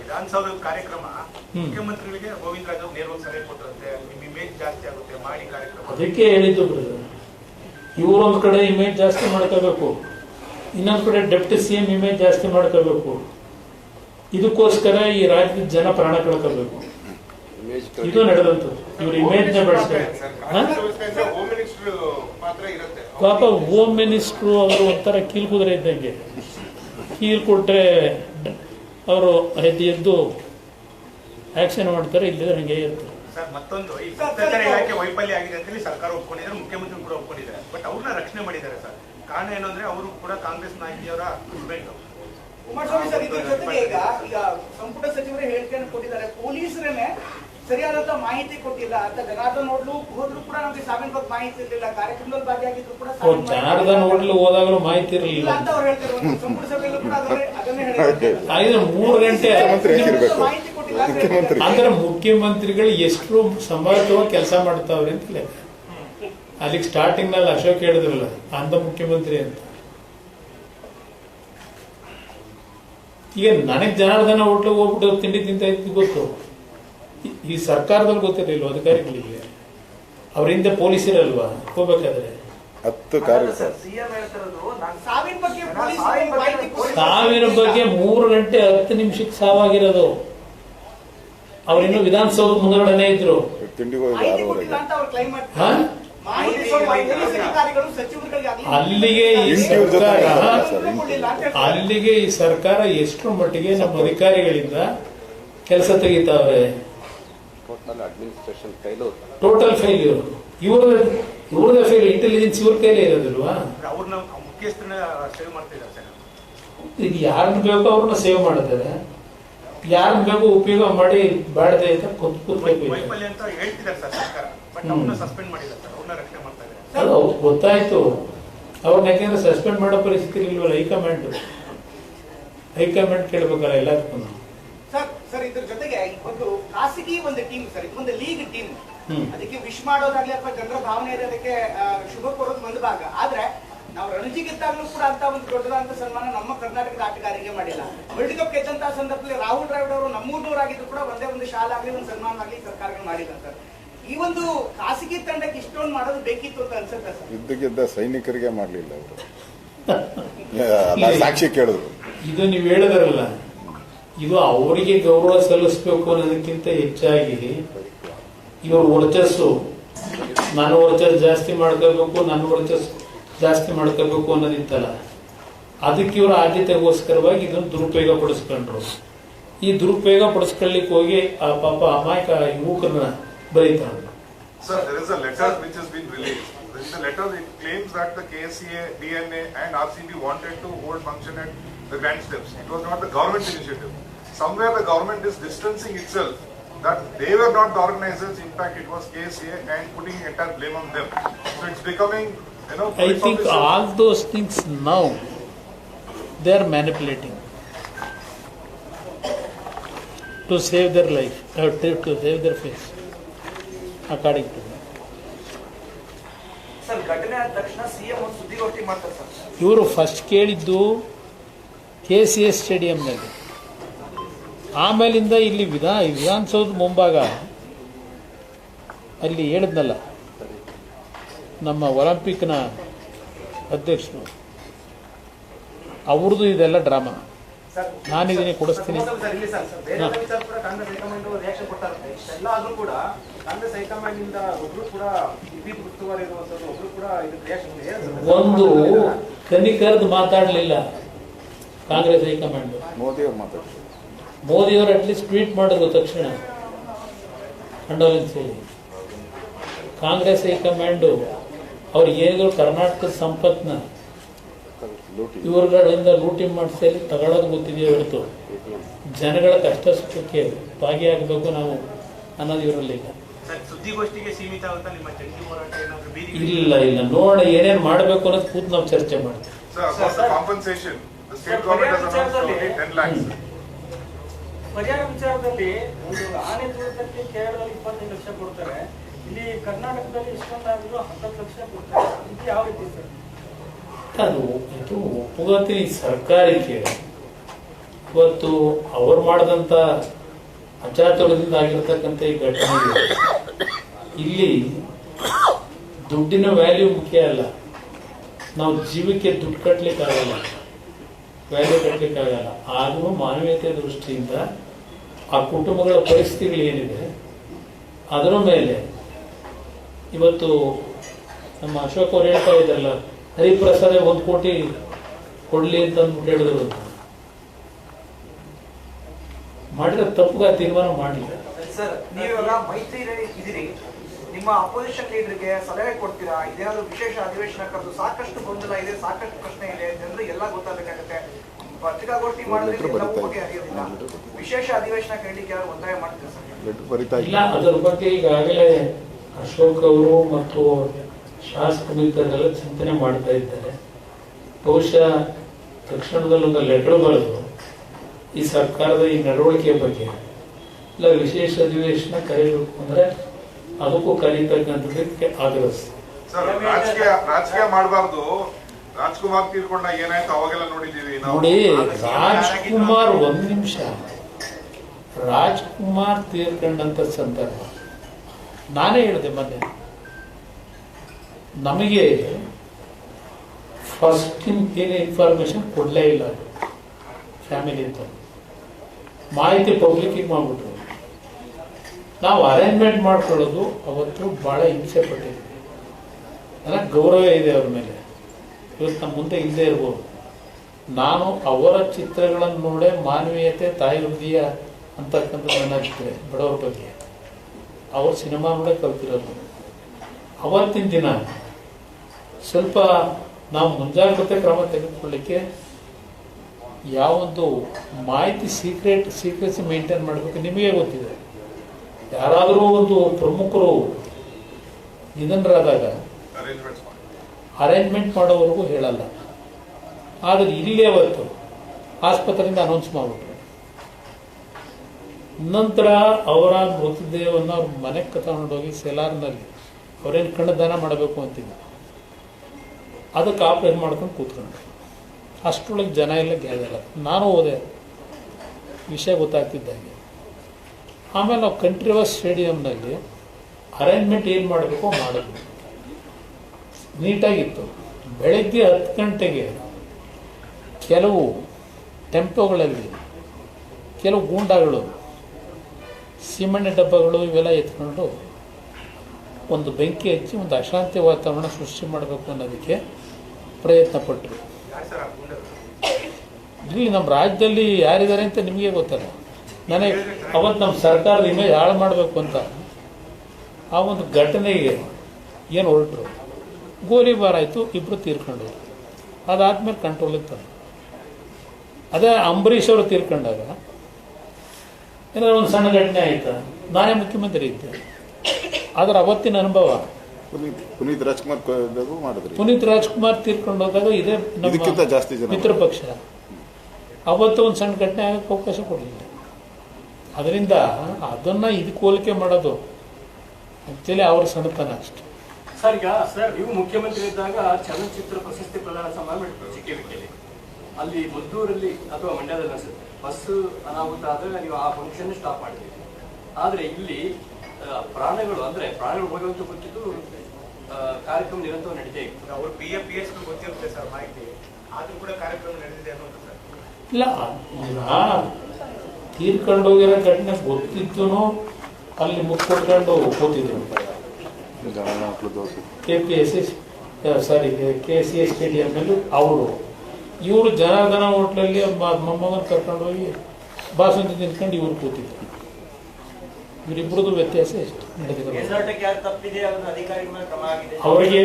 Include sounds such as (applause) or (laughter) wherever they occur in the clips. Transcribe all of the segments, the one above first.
ವಿಧಾನಸೌಧ ಕಾರ್ಯಕ್ರಮ ಮುಖ್ಯಮಂತ್ರಿಗಳಿಗೆ ಗೋವಿಂದ ರಾಜ್ ಅವ್ರು ನೇರವಾಗಿ ಸಲಹೆ ಕೊಟ್ಟರಂತೆ ನಿಮ್ ಇಮೇಜ್ ಜಾಸ್ತಿ ಆಗುತ್ತೆ ಮಾಡಿ ಕಾರ್ಯಕ್ರಮ. ಅದಕ್ಕೆ ಹೇಳಿದ್ದು ಇವರೊಂದು ಇವರೊಂದ್ ಕಡೆ ಇಮೇಜ್ ಜಾಸ್ತಿ ಮಾಡ್ಕೋಬೇಕು. ಇನ್ನೊಂದ್ ಕಡೆ ಡೆಪ್ಟಿ ಸಿ ಎಂ ಇಮೇಜ್ ಜಾಸ್ತಿ ಮಾಡ್ಕೋಬೇಕು. ಇದಕ್ಕೋಸ್ಕರ ಈ ರಾಜ್ಯದ ಜನ ಪ್ರಾಣ ಕಳ್ಕೋಬೇಕು. ಇದು ನಡೆದಂತು. ಇವ್ರ ಇಮೇಜ್ನ ಬೆಳೆಸ್ತಾರೆ. ಪಾಪ ಹೋಮ್ ಮಿನಿಸ್ಟ್ರು ಅವರು ಒಂಥರ ಕೀಲ್ ಕುದುರೆ ಇದ್ದಂಗೆ. ಕೀಲ್ ಕೊಟ್ರೆ ಅವರು ಎದ್ದು ಎದ್ದು ಆಕ್ಷನ್ ಮಾಡ್ತಾರೆ ಇಲ್ಲಿ ಹಂಗೆ ಇರ್ತಾರೆ ಸರ್ ಮತ್ತೊಂದು ಈ ಗುಪ್ತಚರ ಇಲಾಖೆ ವೈಫಲ್ಯ ಆಗಿದೆ ಅಂತ ಹೇಳಿ ಸರ್ಕಾರ ಒಪ್ಕೊಂಡಿದ್ದಾರೆ ಮುಖ್ಯಮಂತ್ರಿ ಕೂಡ ಒಪ್ಕೊಂಡಿದ್ದಾರೆ. ಬಟ್ ಅವ್ರನ್ನ ರಕ್ಷಣೆ ಮಾಡಿದ್ದಾರೆ ಸರ್. ಕಾರಣ ಏನು ಅಂದ್ರೆ ಅವರು ಕೂಡ ಕಾಂಗ್ರೆಸ್ ನಾಯಕಿಯವರ ಕುಮಾರಸ್ವಾಮಿ ಸರ್ ಇದ್ರ ಜೊತೆಗೆ ಈಗ ಈಗ ಸಂಪುಟ ಸಚಿವರೇ ಹೇಳಿಕೆಯನ್ನು ಕೊಟ್ಟಿದ್ದಾರೆ. ಪೊಲೀಸರೇನೆ ಸರಿಯಾದಂತ ಮಾಹಿತಿ ಕೊಟ್ಟಿಲ್ಲ ಅಂತ ಜನಾರ್ದನ್ ನೋಡ್ಲು ಹೋದ್ರು ಕೂಡ ನಮ್ಗೆ ಸಾವಿನ ಬಗ್ಗೆ ಮಾಹಿತಿ ಇರಲಿಲ್ಲ ಕಾರ್ಯಕ್ರಮದಲ್ಲಿ ಭಾಗಿಯಾಗಿದ್ರು ಕೂಡ ಜನಾರ್ದನ್ ಹೋಟ್ಲು ಹೋದಾಗಲೂ ಮಾಹಿತಿ ಇರಲಿಲ್ಲ. ಅಂತ ಅವ್ರು ಹೇಳ್ತಾರೆ ಸಂಪುಟ ಸಭೆಯಲ್ಲೂ ಕೂಡ ಅದನ್ನೇ ಐದು ಮೂರು ಗಂಟೆ ಮುಖ್ಯಮಂತ್ರಿ ಮಾಹಿತಿ ಕೊಟ್ಟಿಲ್ಲ ಅಂದ್ರೆ ಮುಖ್ಯಮಂತ್ರಿಗಳು ಎಷ್ಟು ಸಮರ್ಥವಾಗಿ ಕೆಲಸ ಮಾಡ್ತಾವ್ರೆ ಅಂತ ಲೆಕ್ಕ ಅಲ್ಲಿಗೆ ಸ್ಟಾರ್ಟಿಂಗ್ನಲ್ಲಿ ಅಶೋಕ್ ಹೇಳಿದ್ರಲ್ಲ ಅಂದ ಮುಖ್ಯಮಂತ್ರಿ ಅಂತ. ಈಗ ನನಗ್ ಜನಾರ್ದನ ಹೋಟ್ಲಿಗೆ ಹೋಗ್ಬಿಟ್ಟು ತಿಂಡಿ ತಿಂತ ಇದ್ದು ಗೊತ್ತು. ಈ- ಸರ್ಕಾರದಲ್ಲಿ ಗೊತ್ತಿರಲಿಲ್ಲ ಅಧಿಕಾರಿಗಳಿಗೆ? ಅವ್ರ ಹಿಂದೆ ಪೊಲೀಸರಲ್ವಾ ಹೋಗ್ಬೇಕಾದ್ರೆ? ಹತ್ತು ಸಾವಿನ ಬಗ್ಗೆ ಮೂರು ಗಂಟೆ ಹತ್ತು ನಿಮಿಷಕ್ಕೆ ಸಾವಾಗಿರೋದು. ಅವರಿನ್ನು ವಿಧಾನಸೌಧ ಮುಂದಗಡೆನೆ ಇದ್ರು. ಪೊಲೀಸ್ ಅಲ್ಲಿಗೆ ಈ ಸರ್ಕಾರ. ಅಲ್ಲಿಗೆ ಈ ಸರ್ಕಾರ ಎಷ್ಟು ಮಟ್ಟಿಗೆ ನಮ್ಮ ಅಧಿಕಾರಿಗಳಿಂದ ಕೆಲಸ ತೆಗಿತಾವೆ ಟೋಟಲ್ ಅಡ್ಮಿನಿಸ್ಟ್ರೇಷನ್ ಕೈಲೂ ಟೋಟಲ್ ಫೇಲ್ಯೂರ್ ಇವ್ರ ಇವ್ರದೇ ಫೇಲ್ ಇಂಟೆಲಿಜೆನ್ಸ್ ಇವ್ರ ಕೈಲೇ ಇರೋದಿಲ್ವಾ? ಅವ್ರನ್ನ ಮುಖ್ಯಸ್ಥನ ಸೇವ್ ಮಾಡ್ತಾ ಇದ್ದಾರೆ ಸರ್. ಈಗ ಯಾರನ್ನ ಬೇಕೋ ಅವ್ರನ್ನ ಸೇವ್ ಮಾಡಿದ್ದಾರೆ ಯಾರನ್ನ ಬೇಕೋ ಉಪಯೋಗ ಮಾಡಿ ಬಾಡದೆ ಅಂತ ಕೂತ್ ಕೂತ್ಬೇಕು. ವೈಫಲ್ಯ ಅಂತ ಹೇಳ್ತಿದ್ದಾರೆ ಸರ್ ಸರ್ಕಾರ. ಬಟ್ ನಮ್ಮನ್ನ ಸಸ್ಪೆಂಡ್ ಮಾಡಿಲ್ಲ ಸರ್. ಅವ್ರನ್ನ ರಕ್ಷಣೆ ಮಾಡ್ತಾ ಇದ್ದಾರೆ. ಅದು ಅವ್ರಿಗೆ ಗೊತ್ತಾಯ್ತು. ಅವ್ರನ್ನ ಯಾಕೆಂದ್ರೆ ಸಸ್ಪೆಂಡ್ ಮಾಡೋ ಪರಿಸ್ಥಿತಿ ಇಲ್ವಲ್ಲ ಹೈಕಮಾಂಡ್. ಹೈಕಮಾಂಡ್ ಕೇಳ್ಬೇಕಲ್ಲ ಎಲ್ಲದಕ್ಕೂ. ಸರ್ ಸರ್ ಇದ್ರ ಜೊತೆಗೆ ಒಂದು ಖಾಸಗಿ ಒಂದು ಟೀಮ್ ಸರ್ ಒಂದು ಲೀಗ್ ಟೀಮ್. ಅದಕ್ಕೆ ವಿಶ್ ಮಾಡೋದಾಗ್ಲಿ ಅಥವಾ ಜನರ ಭಾವನೆ ಇರೋದಕ್ಕೆ ಶುಭ ಕೋರೋದು ಒಂದು ಭಾಗ. ಆದ್ರೆ ನಾವು ರಣಜಿ ಗೆದ್ದಾಗಲೂ ಕೂಡ ಅಂತ ಒಂದು ದೊಡ್ಡದಾದಂತ ಸನ್ಮಾನ ನಮ್ಮ ಕರ್ನಾಟಕದ ಆಟಗಾರಿಗೆ ಮಾಡಿಲ್ಲ. ವರ್ಲ್ಡ್ ಕಪ್ ಗೆದ್ದಂತಹ ಸಂದರ್ಭದಲ್ಲಿ ರಾಹುಲ್ ದ್ರಾವಿಡ್ ಅವರು ನಮ್ಮೂರ್ನವರಾಗಿದ್ರು ಕೂಡ ಒಂದೇ ಒಂದು ಶಾಲೆ ಆಗಲಿ ಒಂದು ಸನ್ಮಾನ ಆಗಲಿ ಸರ್ಕಾರಗಳು ಮಾಡಿಲ್ಲ ಸರ್. ಈ ಒಂದು ಖಾಸಗಿ ತಂಡಕ್ಕೆ ಇಷ್ಟೊಂದು ಮಾಡೋದು ಬೇಕಿತ್ತು ಅಂತ ಅನ್ಸುತ್ತೆ ಸರ್? ಇದ್ದಕ್ಕಿದ್ದ ಸೈನಿಕರಿಗೆ ಮಾಡಲಿಲ್ಲ ಅವರು. (laughs) ಸಾಕ್ಷಿ ಕೇಳಿದ್ರು. ಇದು ನೀವು ಹೇಳಿದ್ರಲ್ಲ ಇದು ಅವರಿಗೆ ಗೌರವ ಸಲ್ಲಿಸಬೇಕು ಅನ್ನೋದಕ್ಕಿಂತ ಹೆಚ್ಚಾಗಿ ಇವ್ರ ವರ್ಚಸ್ಸು. ನಾನು ವರ್ಚಸ್ ಜಾಸ್ತಿ ಮಾಡ್ಕೋಬೇಕು ನನ್ನ ವರ್ಚಸ್ ಜಾಸ್ತಿ ಮಾಡ್ಕೋಬೇಕು ಅನ್ನೋದಿತ್ತಲ್ಲ. ಅದಕ್ಕೆ ಇವರು ಆದ್ಯತೆಗೋಸ್ಕರವಾಗಿ ಇದನ್ನು ದುರುಪಯೋಗ ಪಡಿಸ್ಕೊಂಡ್ರು. ಈ ದುರುಪಯೋಗ ಪಡಿಸ್ಕೊಳ್ಳಿಕ್ಕೆ ಹೋಗಿ ಆ ಪಾಪ ಅಮಾಯಕ ಯುವಕರನ್ನ ಬರೀತಾರೆ Sir, there is a letter which has been released. In the letter, it claims that the KCA, DNA and RCB wanted to hold function at the Grand Steps. It was not the government's initiative. Somewhere the government is distancing itself that they were not the organizers, in fact it was KSA and putting entire blame on them. So it's becoming, you know. I think officer- all those things now they are manipulating to save their life, or to to save their face, according to me. ಇವರು first ಕೇಳಿದ್ದು K C S ಸ್ಟೇಡಿಯಂನಲ್ಲಿ ಆಮೇಲಿಂದ ಇಲ್ಲಿ ವಿಧಾ ವಿಧಾನಸೌಧ ಮುಂಭಾಗ ಅಲ್ಲಿ ಹೇಳಿದ್ನಲ್ಲ ನಮ್ಮ ಒಲಿಂಪಿಕ್ನ ಅಧ್ಯಕ್ಷರು. ಅವ್ರದ್ದು ಇದೆಲ್ಲ ಡ್ರಾಮಾ. ನಾನಿದ್ದೀನಿ ಕೊಡಿಸ್ತೀನಿ. ಒಂದು ಕನಿಕರ್ದು ಮಾತಾಡಲಿಲ್ಲ. ಕಾಂಗ್ರೆಸ್ ಹೈಕಮಾಂಡ್. ಮೋದಿ ಅವ್ರು ಮಾತಾಡ್ತಾರೆ. ಮೋದಿಯವರು ಅಟ್ಲೀಸ್ಟ್ ಟ್ವೀಟ್ ಮಾಡಿದ್ರು ತಕ್ಷಣ ಕಂಡೋಲೆನ್ಸ್ ಹೇಳಿ ಕಾಂಗ್ರೆಸ್ ಹೈಕಮಾಂಡು ಅವ್ರು ಏನಿದ್ರು ಕರ್ನಾಟಕದ ಸಂಪತ್ನ ಇವ್ರಗಳಿಂದ ಲೂಟಿ ಮಾಡಿಸಿ ತಗೊಳ್ಳೋದು ಗೊತ್ತಿದೆಯೋ ಹೊರತು ಜನಗಳ ಕಷ್ಟ ಸುಖಕ್ಕೆ ಭಾಗಿಯಾಗಬೇಕು ನಾವು ಅನ್ನೋದು ಇವರಲ್ಲಿ ಇಲ್ಲ. ಸರ್ ಸುದ್ದಿಗೋಷ್ಠಿಗೆ ಸೀಮಿತ ಅಂತ ನಿಮ್ಮ ಜಂಟಿ ಹೋರಾಟ ಏನಾದ್ರು ಬೀದಿ ಇಲ್ಲ ಇಲ್ಲ. ನೋಡೋಣ ಏನೇನು ಮಾಡಬೇಕು ಅನ್ನೋದು ಕೂತು ನಾವು ಚರ್ಚೆ ಮಾಡ್ತೀವಿ. Lakhs. ಪರಿಹಾರ ವಿಚಾರದಲ್ಲಿ ಒಂದು ಆನೆ ತುಳಿತಕ್ಕೆ ಕೇರಳದಲ್ಲಿ ಇಪ್ಪತ್ತೈದು ಲಕ್ಷ ಕೊಡ್ತಾರೆ. ಇಲ್ಲಿ ಕರ್ನಾಟಕದಲ್ಲಿ ಇಷ್ಟೊಂದಾಗಿದ್ರು ಹತ್ತತ್ತು ಲಕ್ಷ ಕೊಡ್ತಾರೆ. ಇದು ಯಾವ ರೀತಿ ಸರ್? ಅದು ಇದು ಒಪ್ಪುಗತಿ ಸರ್ಕಾರಕ್ಕೆ ಇವತ್ತು ಅವರು ಮಾಡಿದಂಥ ಅಚಾತುರದಿಂದ ಆಗಿರ್ತಕ್ಕಂಥ ಈ ಘಟನೆ ಇಲ್ಲಿ ದುಡ್ಡಿನ ವ್ಯಾಲ್ಯೂ ಮುಖ್ಯ ಅಲ್ಲ. ನಾವು ಜೀವಕ್ಕೆ ದುಡ್ಡು ಕಟ್ಟಲಿಕ್ಕೆ ಆಗಲ್ಲ ವ್ಯಾಲ್ಯೂ ಕಟ್ಟಲಿಕ್ಕಾಗಲ್ಲ ಆದರೂ ಮಾನವೀಯತೆ ದೃಷ್ಟಿಯಿಂದ ಆ ಕುಟುಂಬಗಳ ಪರಿಸ್ಥಿತಿಗಳು ಏನಿದೆ, ಅದರ ಮೇಲೆ ಇವತ್ತು ನಮ್ಮ ಅಶೋಕ್ ಅವರು ಹೇಳ್ತಾ ಇದ್ದಲ್ಲ ಹರಿಪ್ರಸಾದ ಒಂದು ಕೋಟಿ ಕೊಡಲಿ ಅಂತ. ಹೇಳಿದ್ರು ಮಾಡಿದ್ರೆ ತಪ್ಪುಗ ತೀರ್ಮಾನ ಮಾಡಲಿಲ್ಲ. ನಿಮ್ಮ ಅಪೋಸಿಷನ್ ಲೀಡರ್ಗೆ ಸಲಹೆ ಕೊಡ್ತೀರಾ? ಇದೇನಾದ್ರು ವಿಶೇಷ ಅಧಿವೇಶನ ಕರೆದು ಸಾಕಷ್ಟು ಗೊಂದಲ ಇದೆ ಸಾಕಷ್ಟು ಪ್ರಶ್ನೆ ಇದೆ ಜನರು ಎಲ್ಲ ಗೊತ್ತಾಗಬೇಕಾಗುತ್ತೆ. ಪತ್ರಿಕಾಗೋಷ್ಠಿ ಮಾಡಿದ್ರೆ ಲೆಟ್ರ್ ಎಲ್ಲವೂ ಬರೀತಾ ಬಗೆಹರಿಯೋದಿಲ್ಲ ವಿಶೇಷ ಅಧಿವೇಶನ ಕೇಳಲಿಕ್ಕೆ ಯಾರು ಒತ್ತಾಯ ಮಾಡ್ತೀರಾ ಸರ್? ಇಲ್ಲ ಅದರ ಬಗ್ಗೆ ಈಗಾಗಲೇ ಅಶೋಕ್ ಅವರು ಮತ್ತು ಶಾಸಕ ಮಿತ್ರರೆಲ್ಲ ಚಿಂತನೆ ಮಾಡ್ತಾ ಇದ್ದಾರೆ. ಬಹುಶಃ ತಕ್ಷಣದಲ್ಲಿ ಒಂದು ಲೆಟರ್ ಬರೆದು ಈ ಸರ್ಕಾರದ ಈ ನಡವಳಿಕೆ ಬಗ್ಗೆ ಇಲ್ಲ ವಿಶೇಷ ಅಧಿವೇಶನ ಕರೀಬೇಕು ಅಂದ್ರೆ ಅದಕ್ಕೂ ಕಲಿತಕ್ಕಂಥದ್ದಕ್ಕೆ ಆಗ್ರಹಿಸ್ತಾರೆ ಸರ್. ರಾಜಕೀಯ ರಾಜಕೀಯ ಮಾಡಬಾರ್ದು. ರಾಜ್ಕುಮಾರ್ ತೀರ್ಕೊಂಡ ಏನಾಯ್ತು? ಅವಾಗೆಲ್ಲ ನೋಡಿದೀವಿ ನೋಡಿ ರಾಜ್ಕುಮಾರ್ ಒಂದ್ ನಿಮಿಷ. ರಾಜ್ಕುಮಾರ್ ತೀರ್ಕೊಂಡಂತ ಸಂದರ್ಭ. ನಾನೇ ಹೇಳಿದೆ ಮೊನ್ನೆ. ನಮಗೆ ಫಸ್ಟ್ ಏನು ಇನ್ಫಾರ್ಮೇಶನ್ ಕೊಡಲೇ ಇಲ್ಲ ಫ್ಯಾಮಿಲಿ ಅಂತ. ಮಾಹಿತಿ ಪಬ್ಲಿಕ್ಕಿಗೆ ಮಾಡ್ಬಿಟ್ರು. ನಾವು ಅರೇಂಜ್ಮೆಂಟ್ ಮಾಡ್ಕೊಳ್ಳೋದು ಅವತ್ತು ಬಹಳ ಹಿಂಸೆ ಪಟ್ಟಿದ್ವಿ ನನಗೆ ಗೌರವ ಇದೆ ಅವ್ರ ಮೇಲೆ. ಇವತ್ತು ನಮ್ಮ ಮುಂದೆ ಇಲ್ಲದೆ ಇರ್ಬೋದು. ನಾನು ಅವರ ಚಿತ್ರಗಳನ್ನು ನೋಡೇ ಮಾನವೀಯತೆ, ತಾಯಿ ಹೃದಯ ಅಂತಕ್ಕಂಥದ್ದು ನನಗಿದೆ ಬಡವರ ಬಗ್ಗೆ. ಅವ್ರ ಸಿನಿಮಾ ನೋಡೇ ಕಲ್ತಿರೋದು. ಅವತ್ತಿನ ದಿನ ಸ್ವಲ್ಪ ನಾವು ಮುಂಜಾಗ್ರತೆ ಕ್ರಮ ತೆಗೆದುಕೊಳ್ಳಿಕ್ಕೆ ಯಾವೊಂದು ಮಾಹಿತಿ ಸೀಕ್ರೆಟ್ ಸೀಕ್ರೆಸಿ ಮೇಂಟೈನ್ ಮಾಡಬೇಕು ನಿಮಗೆ ಗೊತ್ತಿದೆ. ಯಾರಾದರೂ ಒಂದು ಪ್ರಮುಖರು ನಿಧನರಾದಾಗ ಅರೇಂಜ್ಮೆಂಟ್ ಮಾಡೋವರೆಗೂ ಹೇಳಲ್ಲ. ಆದರೆ ಇಲ್ಲಿ ಅವತ್ತು ಆಸ್ಪತ್ರೆಯಿಂದ ಅನೌನ್ಸ್ ಮಾಡಿಬಿಟ್ರು. ನಂತರ ಅವರ ಮೃತದೇಹವನ್ನು ಅವ್ರ ಮನೆಗೆ ತಗೊಂಡೋಗಿ ಸೆಲಾರ್ನಲ್ಲಿ ಅವ್ರೇನು ಕಣ್ಣದಾನ ಮಾಡಬೇಕು ಅಂತಿದ್ರು ಅದಕ್ಕೆ ಆಪರೇಟ್ ಮಾಡ್ಕೊಂಡು ಕೂತ್ಕೊಂಡು ಅಷ್ಟರೊಳಗೆ ಜನ ಎಲ್ಲ ಗ್ಯಾದರ್ ನಾನು ಹೋದೆ. ವಿಷಯ ಗೊತ್ತಾಗ್ತಿದ್ದಂಗೆ. ಆಮೇಲೆ ನಾವು ಕಂಟ್ರಿ ವಾಸ್ ಸ್ಟೇಡಿಯಂನಲ್ಲಿ ಅರೇಂಜ್ಮೆಂಟ್ ಏನು ಮಾಡಬೇಕು ಮಾಡಿದ್ವಿ ನೀಟಾಗಿತ್ತು. ಬೆಳಗ್ಗೆ ಹತ್ತು ಗಂಟೆಗೆ ಕೆಲವು ಟೆಂಪೋಗಳಲ್ಲಿ ಕೆಲವು ಗೂಂಡಾಗಳು, ಸಿಮೆಂಟ್ ಡಬ್ಬಗಳು ಇವೆಲ್ಲ ಎತ್ಕೊಂಡು ಒಂದು ಬೆಂಕಿ ಹಚ್ಚಿ ಒಂದು ಅಶಾಂತಿ ವಾತಾವರಣ ಸೃಷ್ಟಿ ಮಾಡಬೇಕು ಅನ್ನೋದಕ್ಕೆ ಪ್ರಯತ್ನ ಪಟ್ಟರು? ಇಲ್ಲಿ ನಮ್ಮ ರಾಜ್ಯದಲ್ಲಿ ಯಾರಿದ್ದಾರೆ ಅಂತ ನಿಮಗೆ ಗೊತ್ತಲ್ಲ. ನನಗೆ ಅವತ್ತು ನಮ್ಮ ಸರ್ಕಾರದ ಇಮೇಜ್ ಹಾಳು ಮಾಡಬೇಕು ಅಂತ. ಆ ಒಂದು ಘಟನೆಗೆ ಏನು ಹೊರಟರು? ಗೋಲಿಬಾರ್ ಆಯಿತು ಇಬ್ಬರು ತೀರ್ಕೊಂಡು ಅದಾದ್ಮೇಲೆ ಕಂಟ್ರೋಲ್ ಇತ್ತು ಅದೇ ಅಂಬರೀಷ್ ಅವರು ತೀರ್ಕೊಂಡಾಗ ಏನಾದ್ರು ಒಂದು ಸಣ್ಣ ಘಟನೆ ಆಯಿತು? ನಾನೇ ಮುಖ್ಯಮಂತ್ರಿ ಇದ್ದೆ. ಆದ್ರೆ ಅವತ್ತಿನ ಅನುಭವ? ಪುನೀತ್ ಪುನೀತ್ ರಾಜ್ಕುಮಾರ್ ಮಾಡಿದ್ರಿ. ಪುನೀತ್ ರಾಜ್ಕುಮಾರ್ ತೀರ್ಕೊಂಡು ಹೋದಾಗ ಇದೇ ನಮ್ಮ ಜಾಸ್ತಿ ಮಿತ್ರ ಪಕ್ಷ. ಅವತ್ತು ಒಂದು ಸಣ್ಣ ಘಟನೆ ಆಗಕ್ಕೆ ಅವಕಾಶ ಕೊಡಲಿಲ್ಲ. ಅದರಿಂದ ಅದನ್ನ ಇದಕ್ಕೆ ಹೋಲಿಕೆ ಮಾಡೋದು ಆಕ್ಚುಲಿ ಅವ್ರ ಸಣ್ಣತನ ಅಷ್ಟೆ. ಸರ್ ಈಗ ಸರ್ ನೀವು ಮುಖ್ಯಮಂತ್ರಿ ಇದ್ದಾಗ ಚಲನಚಿತ್ರ ಪ್ರಶಸ್ತಿ ಪ್ರದಾನ ಸಮಾರಂಭ ಚಿಕ್ಕವಿಕೆಯಲ್ಲಿ ಅಲ್ಲಿ ಮದ್ದೂರಲ್ಲಿ ಅಥವಾ ಮಂಡ್ಯದಲ್ಲಿ ಅನ್ಸುತ್ತೆ. ಬಸ್ ಅನಾಹುತ ಆದಾಗ ನೀವು ಆ ಫಂಕ್ಷನ್ ಸ್ಟಾಪ್ ಮಾಡಿದ್ರಿ ಆದ್ರೆ ಇಲ್ಲಿ ಪ್ರಾಣಗಳು ಅಂದ್ರೆ ಪ್ರಾಣಗಳು ಹೋಗುವಂತ ಗೊತ್ತಿದ್ದು ಕಾರ್ಯಕ್ರಮ ನಿರಂತರ ನಡೀತಾ ಇತ್ತು. ಅವರು ಪಿ ಎ ಪಿ ಎಸ್ ಗೊತ್ತಿರುತ್ತೆ ಸರ್ ಮಾಹಿತಿ. ಆದ್ರೂ ಕೂಡ ಕಾರ್ಯಕ್ರಮ ನಡೆದಿದೆ ಅನ್ನೋದು ಸರ್. ಇಲ್ಲ ತೀರ್ಕೊಂಡು ಹೋಗಿರೋ ಘಟನೆ ಗೊತ್ತಿದ್ದು ಅಲ್ಲಿ ಮುಚ್ಕೊಟ್ಕೊಂಡು ಕೂತಿದ್ರು K P S S sorry K C S ಸ್ಟೇಡಿಯಂನಲ್ಲಿ ಅವರು. ಇವರು ಜನಾರ್ದನ ಹೋಟ್ಲಲ್ಲಿ ಮೊಮ್ಮಗನ ಕರ್ಕೊಂಡು ಹೋಗಿ ಬಾಸುಂದಿ ತಿನ್ಕೊಂಡು ಇವ್ರು ಕೂತಿದ್ರು. ಇವರಿಬ್ಬರದ್ದು ವ್ಯತ್ಯಾಸ ಎಷ್ಟು? ಅವರಿಗೆ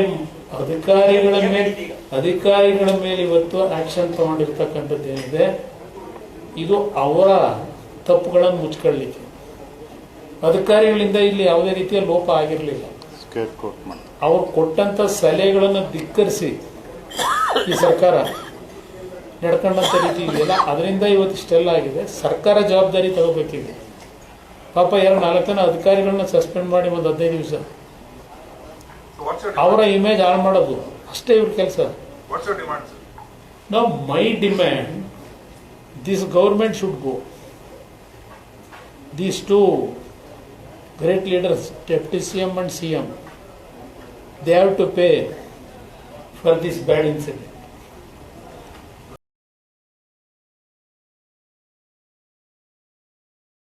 ಅಧಿಕಾರಿಗಳ ಮೇಲೆ ಅಧಿಕಾರಿಗಳ ಮೇಲೆ ಇವತ್ತು ಆಕ್ಷನ್ ತಗೊಂಡಿರ್ತಕ್ಕಂಥದ್ದು ಏನಿದೆ ಇದು ಅವರ ತಪ್ಪುಗಳನ್ನು ಮುಚ್ಕೊಳ್ಳಿಕ್ಕೆ. ಅಧಿಕಾರಿಗಳಿಂದ ಇಲ್ಲಿ ಯಾವುದೇ ರೀತಿಯ ಲೋಪ ಆಗಿರಲಿಲ್ಲ. ಅವ್ರು ಕೊಟ್ಟಂತ ಸಲಹೆಗಳನ್ನು ಧಿಕ್ಕರಿಸಿ ಈ ಸರ್ಕಾರ ನಡ್ಕೊಂಡಂತ ರೀತಿ ಇದೆಯಲ್ಲ ಅದರಿಂದ ಇವತ್ತು ಇಷ್ಟೆಲ್ಲ ಆಗಿದೆ. ಸರ್ಕಾರ ಜವಾಬ್ದಾರಿ ತಗೋಬೇಕಿದೆ. ಪಾಪ ಎರಡು ನಾಲ್ಕು ಜನ ಅಧಿಕಾರಿಗಳನ್ನ ಸಸ್ಪೆಂಡ್ ಮಾಡಿ ಒಂದು ಹದಿನೈದು ದಿವಸ. ಅವರ ಇಮೇಜ್ ಹಾಳು ಮಾಡೋದು. ಅಷ್ಟೇ ಇವ್ರ ಕೆಲಸ. ನಾವು my demand this government should go. These two great leaders, Deputy and CM, they have to pay for this bad incident.